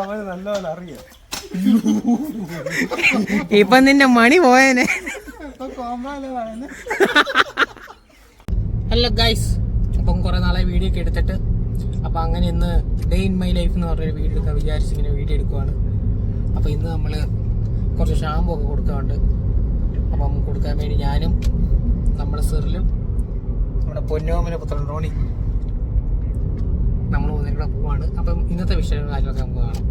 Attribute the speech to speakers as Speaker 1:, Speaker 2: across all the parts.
Speaker 1: അവന് നല്ലപോലെ അറിയാം.
Speaker 2: ഇപ്പൊ നിന്റെ മണി പോയേനെ. ഹലോ ഗൈസ് അപ്പം കുറെ നാളെ വീഡിയോ ഒക്കെ എടുത്തിട്ട്. അപ്പം അങ്ങനെ ഇന്ന് ഡേ ഇൻ മൈ ലൈഫ് എന്ന് പറഞ്ഞൊരു വീഡിയോ എടുക്കാൻ വിചാരിച്ച് ഇങ്ങനെ വീഡിയോ എടുക്കുവാണ്. അപ്പൊ ഇന്ന് നമ്മൾ കുറച്ച് ഷാമ്പു ഒക്കെ കൊടുക്കാറുണ്ട് അപ്പം കൊടുക്കാൻ വേണ്ടി ഞാനും നമ്മുടെ സെറിലും നമ്മുടെ പൊന്നോമന പുത്രൻ റോണി നമ്മൾ ഒന്നിലൂടെ പോവാണ്. അപ്പം ഇന്നത്തെ വിഷയങ്ങളും കാര്യങ്ങളൊക്കെ നമുക്ക് കാണാം.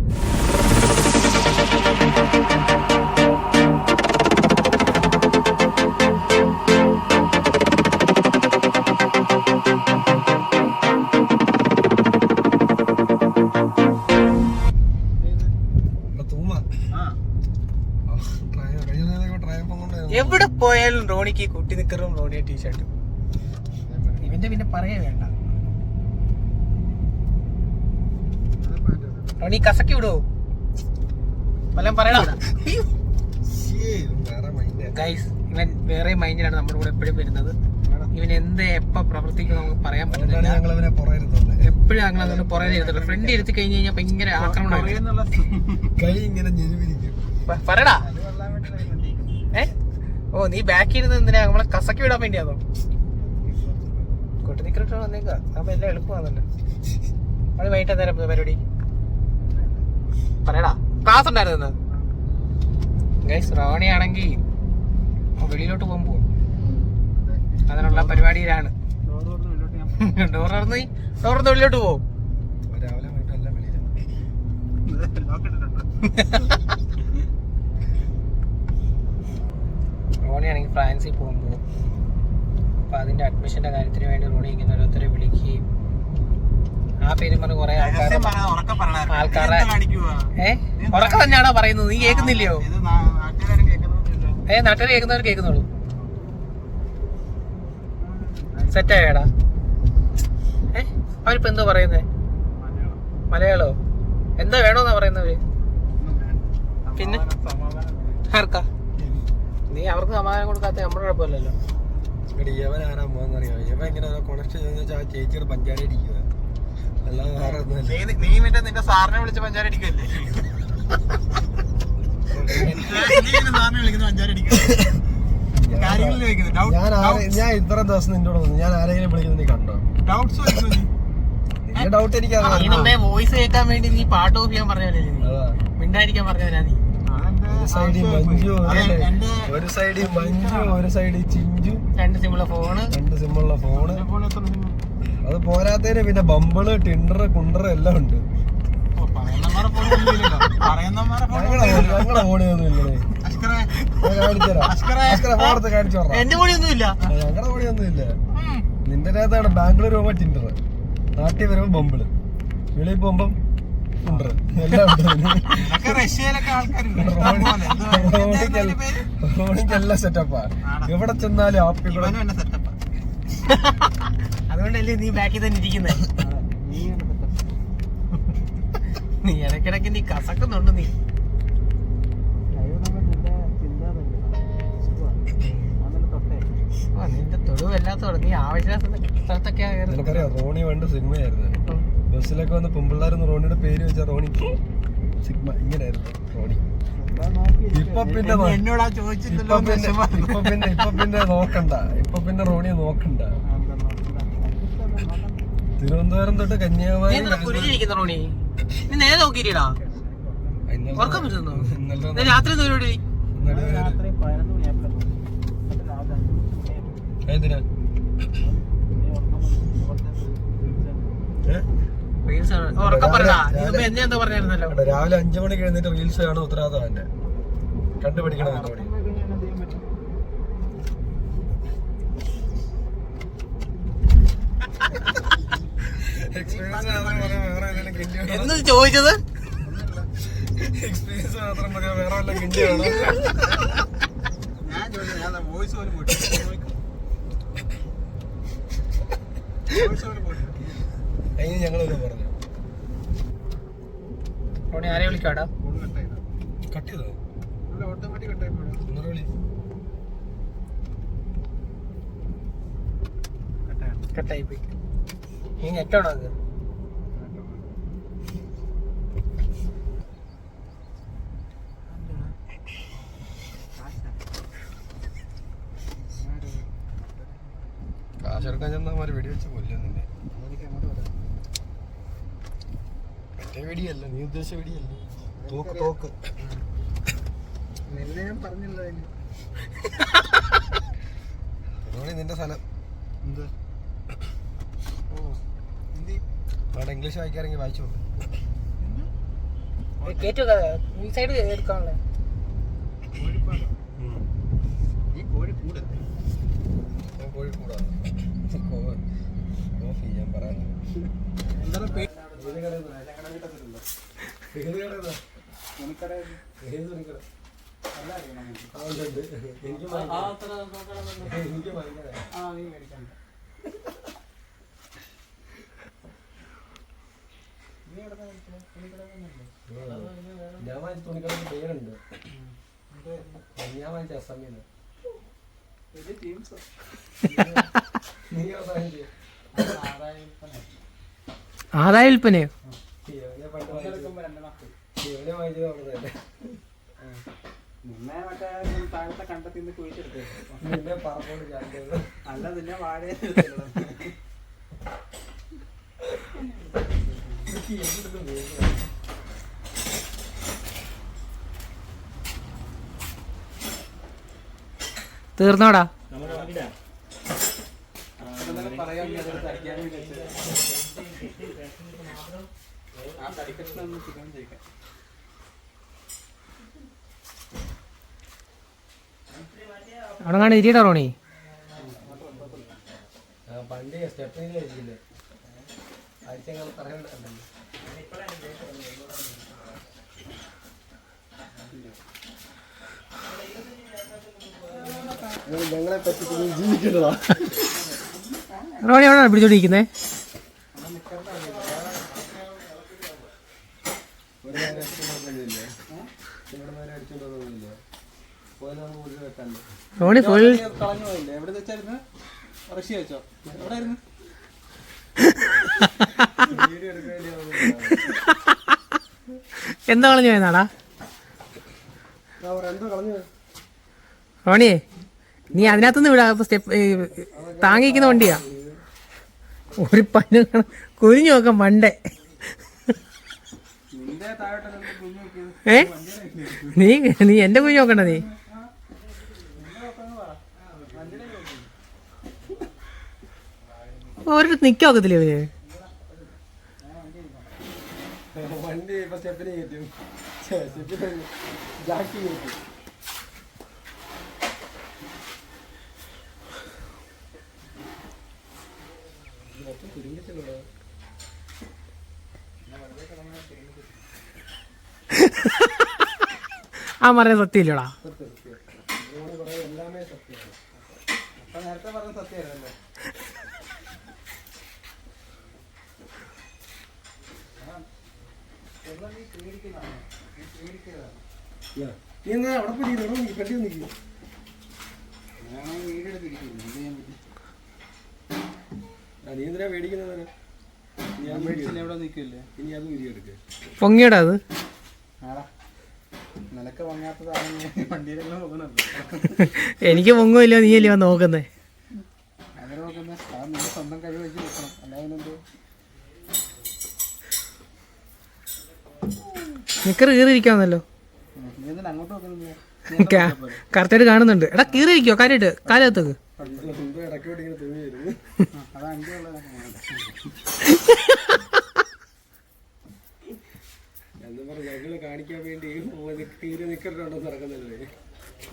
Speaker 2: എവിടെ പോയാലും റോണിക്ക് കുട്ടി നിക്കറും റോണിയെ ടീഷർട്ടും. ഇവന്റെ പിന്നെ പറയേ റോണി കസക്കി വിടുവോ വല്ലതും പറയണോ? ഗൈസ് ഇവൻ വേറെ മൈൻഡിലാണ് നമ്മുടെ കൂടെ എപ്പോഴും വരുന്നത്. ഇവൻ എന്ത് എപ്പോ പ്രവർത്തിക്കും നമുക്ക് പറയാൻ
Speaker 1: പറ്റില്ല
Speaker 2: പറ്റുന്നില്ല. എപ്പോഴും അങ്ങനെ അതുകൊണ്ട് പുറകെ ഇരുത്തുള്ളൂ ഫ്രണ്ട് ഇരുത്തി കഴിഞ്ഞ് കഴിഞ്ഞാൽ ഭയങ്കര ആക്രമണം പറയടാ. ഏ? ഓ നീ ബാക്കിൽ ഇരുന്ന് എന്തിനാ നമ്മളെ കസക്കി വിടാൻ വേണ്ടിയാണോ കൊട്ടി നിക്കറിട്ട് വന്നേക്കാ. അപ്പൊ എല്ലാം എളുപ്പമാണല്ലോ. അത് വൈകിട്ട് നേരം പരിപാടി? പറയടാ ക്ലാസ് ഉണ്ടായിരുന്നു ഗൈസ് റോണി ആണെങ്കിൽ വെളിയിലോട്ട് പോകുമ്പോ അതിനുള്ള പരിപാടിയിലാണ്. ഡോർ തുറന്ന് ഡോർ തുറന്ന് വെളിയിലോട്ട് പോകും
Speaker 1: രാവിലെ പോയിട്ട് എല്ലാം വെളിയിലാണ്
Speaker 2: റോണി ആണെങ്കിൽ ഫ്രാൻസിൽ പോകുമ്പോൾ അപ്പൊ അതിന്റെ അഡ്മിഷന്റെ കാര്യത്തിന് വേണ്ടി റോണി ഇങ്ങനെ ഓരോരുത്തരെ വിളിക്കുകയും ആ പേര് പറഞ്ഞ് കൊറേ ആൾക്കാർ ഉറക്കം തന്നെയാണോ പറയുന്നത്? നീ കേൾക്കുന്നില്ലയോ? ഏ നാട്ടുകാർ കേൾക്കുന്നവർ കേൾക്കുന്നുള്ളൂ. സെറ്റായടാ. ഏ അവരിപ്പോ എന്തോ പറയുന്നേ? മലയാളോ? എന്താ വേണോന്നാ പറയുന്നവര്? പിന്നെ? ആർക്കാ? നീ അവർക്ക് സമാധാനം കൊടുക്കാത്ത നമ്മുടെ കുഴപ്പമില്ലല്ലോ.
Speaker 1: ആരാ പോകാന്നറിയോ ഇങ്ങനെ വെച്ചാൽ ആ ചേച്ചിയുടെ പഞ്ചാരി ഇരിക്കുക അല്ലാതെ വേറെ
Speaker 3: നീ നിന്റെ സാറിനെ വിളിച്ച് പഞ്ചാര അടിക്കല്ലേ? സാറിനെ വിളിക്കുന്ന പഞ്ചാര കാര്യങ്ങളിൽ ചോദിക്കുന്നത്
Speaker 1: ഞാൻ ഞാൻ ഇത്ര ദിവസം നിന്നോട് കൂടെ വന്നു. ഞാൻ ആരെങ്കിലും വിളിക്കുന്നത് നീ കണ്ടോ?
Speaker 3: ഡൗട്ട്സ്
Speaker 1: ഡൗട്ട്
Speaker 2: നീ.
Speaker 1: എനിക്കറിയാം.
Speaker 2: വോയിസ് കേൾക്കാൻ വേണ്ടി നീ പാട്ട് ഓഫ് ചെയ്യാൻ പറഞ്ഞല്ലേ മിണ്ടായിരിക്കാൻ പറഞ്ഞവനാ നീ.
Speaker 1: ഒരു സൈഡിൽ മഞ്ജു ഒരു സൈഡിൽ മഞ്ജു ഒരു സൈഡിൽ ചിഞ്ചു.
Speaker 2: രണ്ട് സിമ്മുള്ള ഫോണ്
Speaker 1: രണ്ട് സിമ്മുള്ള ഫോണ്? അത് പോരാത്തതിന് പിന്നെ ബമ്പിൾ ടിൻഡർ കുണ്ടർ എല്ലാം ഉണ്ട്.
Speaker 2: എന്റെ ഇല്ല
Speaker 1: ഞങ്ങളുടെ ഇല്ല നിന്റെ അകത്താണ് ബാംഗ്ലൂർ പോകുമ്പോ ടിൻഡർ നാട്ടിൽ വരുമ്പോ ബമ്പിൾ. വെളിയിൽ പോകുമ്പം? റോണിക്കെല്ലാം സെറ്റപ്പാ എവിടെ ചെന്നാലും ആപ്പിൾ
Speaker 2: അതുകൊണ്ടല്ലേ നീ ബാക്കിൽ തന്നെ ഇരിക്കുന്നത്
Speaker 3: നീ എന്നെ സെറ്റപ്പാ
Speaker 2: നീ ഇടയ്ക്കിടയ്ക്ക് നീ കസക്കുന്നുണ്ട് നീ. ആ നിന്റെ തൊടു വല്ലാത്തോടെ നീ ആവശ്യമില്ലാത്ത സ്ഥലത്തൊക്കെ
Speaker 1: നിനക്കറിയാം റോണി പണ്ട് സിനിമയായിരുന്നു. ബസ്സിലൊക്കെ വന്ന് പെമ്പിള്ളാരെന്ന് റോണിയുടെ പേര് വെച്ച റോണി. സിഗ്മ ഇങ്ങനെയായിരുന്നു റോണി. ഇപ്പൊ പിന്നെ നോ-
Speaker 3: എന്നോടാ ചോദിച്ചില്ലല്ലോ
Speaker 1: ഇപ്പൊ പിന്നെ ഇപ്പൊ പിന്നെ നോക്കണ്ട. ഇപ്പൊ പിന്നെ റോണിയെ നോക്കണ്ട. തിരുവനന്തപുരം തൊട്ട് കന്യാകുമാരി
Speaker 2: റോണി? നീ നേരെ ഉറക്കം വരുന്നോ? രാത്രി എന്താ പരിപാടി?
Speaker 3: രാവിലെ അഞ്ച്
Speaker 1: മണിക്ക് എഴുന്നേറ്റ് റീൽസ് കാണും ഉത്തരവാദിത്തം എന്റെ കണ്ടുപിടിക്കണം എന്റെ റോണി
Speaker 3: ഉറക്കം പോയി കഴിഞ്ഞാൽ എന്ത് ചെയ്യാൻ പറ്റും?
Speaker 1: എക്സ്പീരിയൻസ് മാത്രം പറയാൻ വേറെ ഏതെങ്കിലും കിണ്ടി വേണോ?
Speaker 2: എന്ന് ചോദിച്ചത്?
Speaker 1: എക്സ്പീരിയൻസ് മാത്രം വേറെ വല്ല കിണ്ടി
Speaker 3: ഞാൻ ചോദിച്ചു ഞാൻ വോയിസ് പോലും പോയിട്ട് വോയിസ് പോലും പോയിട്ട്
Speaker 1: അതിന് ഞങ്ങളൊരു പറഞ്ഞു.
Speaker 2: റോണി ആരെ വിളിക്കാടാ?
Speaker 1: കട്ട് ചെയ്തോ
Speaker 3: ഓട്ടോമാറ്റിക്
Speaker 1: ഒന്നര വിളി.
Speaker 2: കട്ടായി പോയി. നീ നെറ്റാണോ അത്
Speaker 1: കാശെടുക്കാൻ ചെന്നാൽ വെടി വെച്ച് കൊല്ലുന്നില്ലേ മറ്റേ വെടിയല്ല നീ ഉദ്ദേശിച്ച വെടിയല്ല. തോക്ക് തോക്ക്.
Speaker 3: നിന്നെ ഞാൻ പറഞ്ഞില്ല
Speaker 1: നിന്റെ സ്ഥലം.
Speaker 3: എന്താ?
Speaker 1: ഇംഗ്ലീഷ് വായിക്കാറെങ്കിൽ
Speaker 2: വായിച്ചു ഈ സൈഡ് എടുക്കാനുള്ള
Speaker 3: ഈ കോഴി കൂടല്ലേ
Speaker 1: ഞാൻ കോഴിക്കോടാണ് കോഫി എനിക്ക് എനിക്ക് ഭയങ്കര
Speaker 2: ആ നീ മേടിക്കണ്ട
Speaker 1: ഞാൻ വാങ്ങിച്ച തുണിക്കടക്ക് പേരുണ്ട് ഞാൻ വാങ്ങിച്ച എസ് എം ഇന്ന് നീ അവസാനിച്ച്
Speaker 2: ആദായ വിൽപ്പനയോ
Speaker 3: അല്ല നിന്നെ വാഴയെ
Speaker 2: തീർന്നോടാ. അവിടെ ഇരിയടാ റോണി.
Speaker 1: പണ്ട് സ്റ്റെപ്പിന് കഴിച്ചില്ലേ ആഴ്ചകൾ പറയണ്ടല്ലോ ഞങ്ങളെ പറ്റി ജീവിക്കേണ്ടതാ.
Speaker 2: റോണി എവിടെയാണ്
Speaker 1: പിടിച്ചോണ്ടിരിക്കുന്നേ?
Speaker 2: റോണി ഫുൾ എന്താ കളഞ്ഞു പോയെന്നാടാ? റോണിയെ നീ അതിനകത്തുനിന്ന് വിടാ സ്റ്റെപ്പ് താങ്ങിക്കുന്ന വണ്ടിയാ. ഒരു പന്ന കുരിഞ്ഞു നോക്കാം പണ്ടേ. ഏ? നീ നീ എന്റെ കുഞ്ഞു നോക്കണ്ട നീ. ഒരു നിക്കൊക്കത്തില്ലേ ഇവർ?
Speaker 1: വണ്ടി സ്റ്റെപ്പിന് കയറ്റും. സ്റ്റെപ്പിന് ജാക്കി കയറ്റും മൊത്തം തുരുമ്പിച്ചല്ലോ
Speaker 2: ആ പറഞ്ഞ സത്യമില്ലടാ
Speaker 1: സത്യം സത്യം ഓണ് കുറേ എല്ലാമേ സത്യമാണ്
Speaker 3: അപ്പൊ നേരത്തെ പറഞ്ഞ സത്യമായിരുന്നല്ലേ എല്ലാം നീ പേടിക്കുന്നതാണ് നീ പേടിക്കുന്നതാണ്
Speaker 1: നീ എന്നാ അവിടെ പോയി ഇരിക്കണോ? നീ കണ്ടി നിൽക്കും
Speaker 3: ഞാൻ വീഡിയോ എടുത്തിരിക്കുന്നു എന്ത് ചെയ്യാൻ പറ്റും
Speaker 1: നീ എന്തിനാ പേടിക്കുന്നത്
Speaker 3: ഞാൻ മേടിച്ചില്ല എവിടെ നിൽക്കില്ലേ
Speaker 1: ഇനി അത് പറഞ്ഞ സത്യമില്ലടാ.
Speaker 2: പൊങ്ങിയടാ അത്.
Speaker 3: ആടാ.
Speaker 2: എനിക്ക് പൊങ്ങുമില്ല നീ അല്ലേ നോക്കുന്നേ നിക്കർ കീറിയിരിക്കാന്നല്ലോ കറക്റ്റായിട്ട് കാണുന്നുണ്ട്. എടാ കീറിയിരിക്കോ? കാര്യമായിട്ട് കാലത്തേക്ക്
Speaker 1: എന്തോ ഇടയ്ക്കോട്ട് ഇങ്ങനെ തൂങ്ങി വരുന്നു
Speaker 3: അതാ എന്റെ ഉള്ളത്
Speaker 1: എന്ന് പറഞ്ഞ് ഞങ്ങൾ കാണിക്കാൻ വേണ്ടി തീരെ നിക്കറിട്ടുണ്ടോ നടക്കുന്നില്ലേ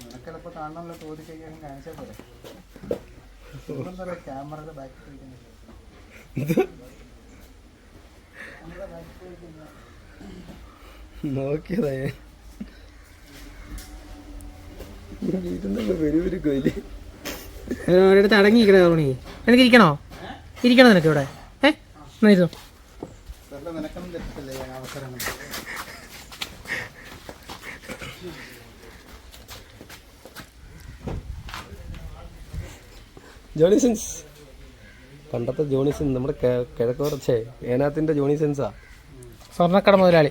Speaker 3: നിനക്കിപ്പോ കാണണമല്ലോ തോതി കഴിയാൻ കാണിച്ചാൽ പറയുക ക്യാമറയുടെ ബാക്കിൽ
Speaker 1: നോക്കിയതാ
Speaker 2: ഒരിടത്ത് അടങ്ങിയിരിക്കണേ നിനക്ക് ഇരിക്കണോ? ഇരിക്കണോ നിനക്ക് ഇവിടെ? ഏ?
Speaker 3: എന്നായിരുന്നു
Speaker 1: ജോണിസിൻസ് പണ്ടത്തെ ജോണിസൻ നമ്മുടെ കിഴക്കോറച്ചേ ഏനാത്തിന്റെ ഏനാത്തിന്റെ ജോണിസിൻസാ
Speaker 2: സ്വർണക്കട മുതലാളി.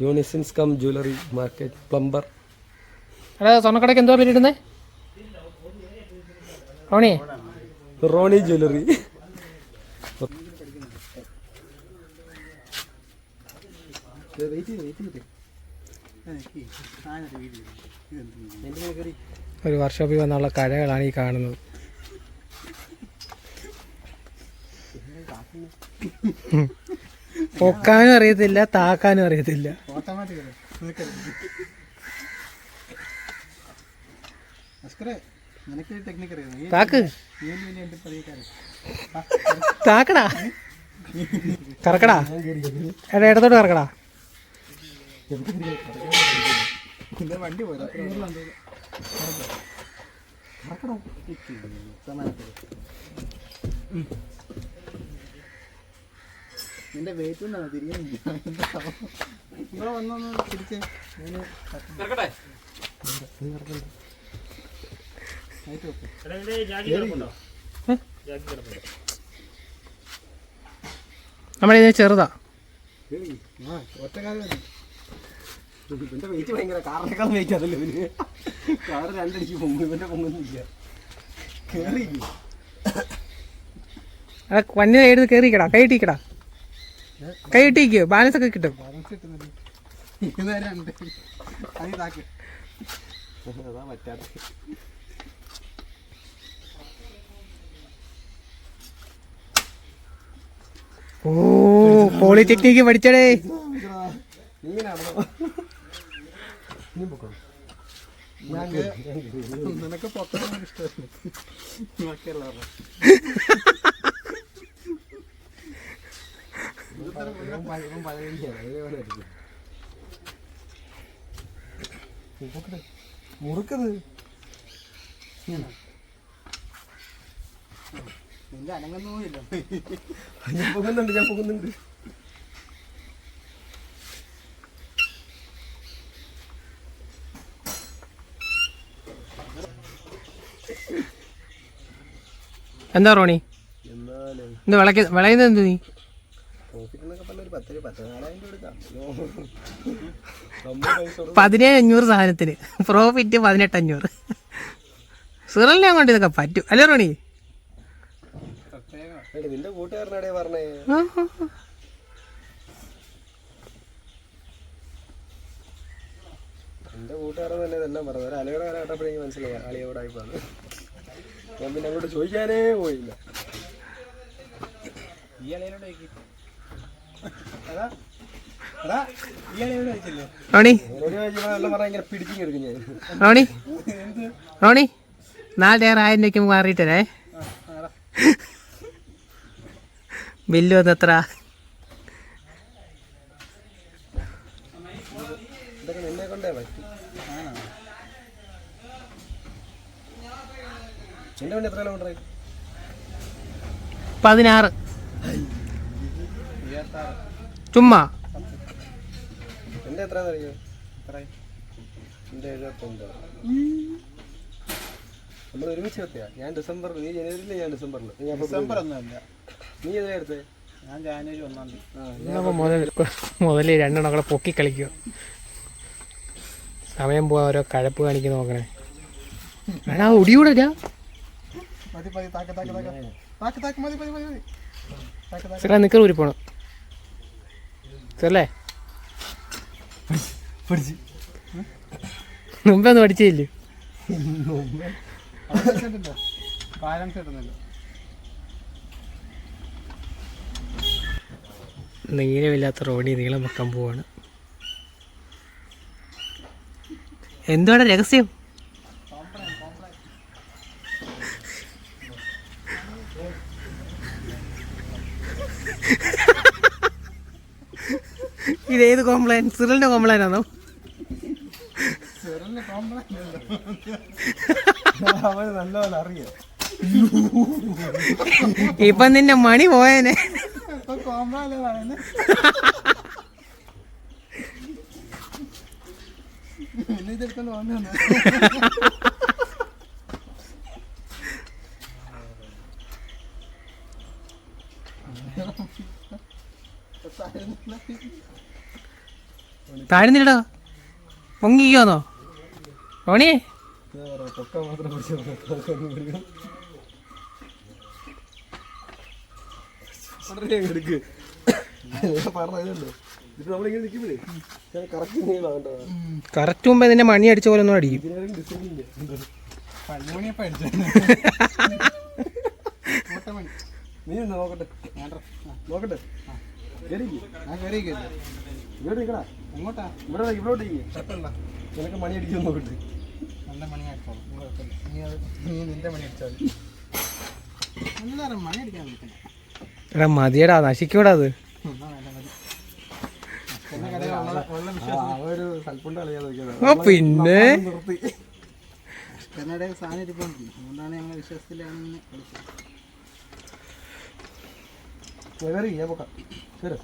Speaker 1: Johnny Sins cum jewellery market plumber.
Speaker 2: എടാ സ്വർണക്കടയ്ക്ക് എന്തോ പേര് ഇടുന്നേ റോണിയെ
Speaker 1: റോണി ജ്വല്ലറി.
Speaker 2: ഒരു വർക്ക്ഷോപ്പിൽ വന്നുള്ള കഴകളാണ് ഈ കാണുന്നത്. പൊക്കാനും അറിയത്തില്ല താക്കാനും അറിയത്തില്ല. താക്ക്. താക്കടാ. കറക്കടാ. എടാ ഇടത്തോട്ട് കറക്കടാ.
Speaker 3: വണ്ടി പോയത്. നിന്റെ വെയിറ്റ് കൊണ്ടാണ് തിരികെ ഇവിടെ വന്നൊന്ന് തിരിച്ച്.
Speaker 2: നമ്മളിത് ചെറുതാ
Speaker 3: ആ ഒറ്റ കാലം മതി.
Speaker 1: ഇവന്റെ വെയിറ്റ് ഭയങ്കര കാറിനേക്കാൾ വെയിറ്റ് അതല്ലേ ഇവന്. കാറ് രണ്ടടിക്ക് പൊങ്ങും ഇവന്റെ പൊങ്ങുന്നില്ല ഇല്ല.
Speaker 2: കേറി വണ്ടി എഴുതി കയറിക്കടാ കൈ ഇട്ടിക്കടാ. കൈ ബാലൻസ് ഒക്കെ കിട്ടും. ഓ പോളിടെക്നിക്ക് പഠിച്ചടേ.
Speaker 1: നീ നടന്നോ നീ പൊക്കോ? ഞാൻ.
Speaker 3: നിനക്ക് പൊക്കാൻ ഇഷ്ടമല്ല.
Speaker 1: മുറുക്കത്
Speaker 3: നിന്റെ അനങ്ങുന്നില്ല
Speaker 1: ഞാൻ പൊങ്ങുന്നുണ്ട് ഞാൻ പൊങ്ങുന്നുണ്ട്
Speaker 2: എന്താ റോണി? എന്താ വിളക്ക് വിളയുന്നത് എന്ത് നീ? പതിനേഴ് അഞ്ഞൂറ് സാധനത്തിന്. പ്രോഫിറ്റ് പതിനെട്ട് അഞ്ഞൂറ് സിറലിനെ കൊണ്ട് ഇതൊക്കെ പറ്റും. അല്ലേ റോണി?
Speaker 1: നിന്റെ കൂട്ടുകാരനാടേ പറഞ്ഞേ. എന്റെ കൂട്ടുകാരൻ തന്നെ ഇതെല്ലാം പറഞ്ഞു ഒരു അലയുടെ കാലഘട്ടപ്പോഴേക്കും മനസ്സിലായി അളിയോടായി അളിയോടായിപ്പാണ് ഞാൻ പിന്നെ അങ്ങോട്ട് ചോദിക്കാനേ പോയില്ല.
Speaker 2: നാല് ടയർ ആയിരം രൂപയ്ക്ക് മാറിയിട്ടേ ബില്ല് വന്ന് എത്ര
Speaker 1: ഇതൊക്കെ നിന്നെ കൊണ്ടേ പറ്റും
Speaker 3: ആണോ
Speaker 1: എന്റെ വണ്ടി എത്ര കിലോമീറ്റർ
Speaker 2: പതിനാറ്. ചുമ്മാ.
Speaker 1: എന്റെ നമ്മൾ ഒരുമിച്ച് എത്തിയാ? ഞാൻ ഡിസംബർ നീ ജനുവരിയിൽ ഞാൻ ഡിസംബറിൽ ഞാൻ
Speaker 3: ഡിസംബർ ഒന്നുമില്ല
Speaker 1: നീ ഏതാ എടുത്തേ?
Speaker 3: ഞാൻ ജാനുവരി ഒന്നാം തീയതി.
Speaker 2: മുതൽ രണ്ടെണ്ണം കൂടെ പൊക്കി കളിക്കുക സമയം പോവാ ഓരോ കഴപ്പ് കാണിക്കുന്ന നോക്കണേ. ഒടിയൂടെ
Speaker 3: മതി മതി താക്ക് താക്ക് താക്ക്. താക്ക് താക്ക് മതി മതി മതി മതി. താക്ക് താക്ക്.
Speaker 2: സിറ നിക്കർ ഊരി പോണം.
Speaker 1: പഠിച്ച്.
Speaker 2: മുമ്പേ ഒന്നും
Speaker 3: ബാലൻസ് ഇടുന്നില്ല.
Speaker 2: നീളമില്ലാത്ത റോഡിൽ നീളം വെക്കാൻ പോവാണ്. എന്തുവാണ് രഹസ്യം? ഇതേത് കോംപ്ലൈൻ സിറലിന്റെ കോംപ്ലൈൻ ആണോ? ഇപ്പൊ നിന്റെ മണി പോയേനെ.
Speaker 3: ഇപ്പൊ കോംപ്ലൈന്റ് പറയുന്നത് പിന്നെ ഇതെടുത്തോണ്ട് വന്നു
Speaker 2: താഴ്ന്നില്ലടാ പൊങ്ങിക്കോന്നോ റോണിയെ
Speaker 1: പൊക്ക മാത്രം പിടിച്ചു ഉടനെ അങ്ങ് എടുക്ക് ഞാൻ പറഞ്ഞതല്ലോ ഇത് പൊങ്ങിക്കോന്നോ റോണി? കറക്റ്റ്
Speaker 2: മുമ്പേ ഇതിന്റെ മണി അടിച്ച പോലെ ഒന്നും അടിക്കും.
Speaker 1: നീ നോക്കട്ടെ. നോക്കട്ടെ. ഇവിടെ നിൽക്കടാ
Speaker 3: എങ്ങോട്ടാ?
Speaker 1: ഇവിടെ നിക്ക്, ഇവിടോട്ട് ഇരിക്ക്.
Speaker 3: കുഴപ്പമില്ല
Speaker 1: നിനക്ക് മണി അടിക്കുമെന്ന് നോക്കട്ടെ.
Speaker 3: നല്ല മണി അടിച്ചോളൂ കുഴപ്പമില്ല. നീ അത് നീ നിന്റെ മണി അടിച്ചാൽ മതി. എല്ലാവരും മണി അടിക്കാൻ വിളിക്കണം
Speaker 2: എടാ മതിയടാ. നശിക്കൂടാ അത്.
Speaker 3: പിന്നെ? കന്നഡയിൽ സാധനം ഇരിപ്പുണ്ട് അതുകൊണ്ടാണ് ഞങ്ങൾ വിശ്വാസത്തിലാണെന്ന് വിളിച്ചത്.
Speaker 1: കേറി ഞാൻ പോക്കാം ശരി